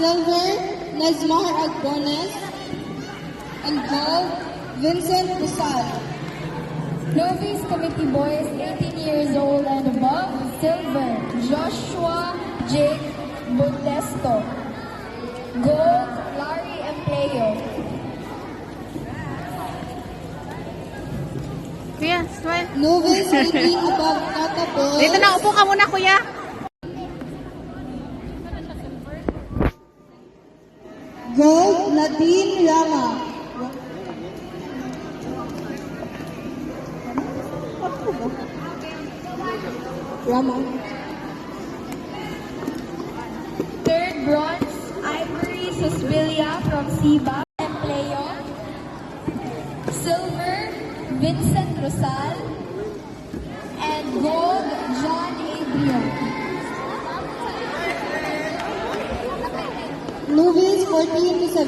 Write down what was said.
Silver, Nesmar Agbones. And gold, Vincent Rizal. Novice Committee Boys 18 years old and above, silver, Joshua Jake Modesto. Gold, Larry Empleo. Kuya, smile. Novice 18 above Kata Boys. Dito na, upo ka muna, kuya. Gold, Nadine Rama. Rama. Third bronze, Ivory Susbilia from SIBA. Empleo. Silver, Vincent Rosal. And gold, John Adrian. Novice 14 to 17.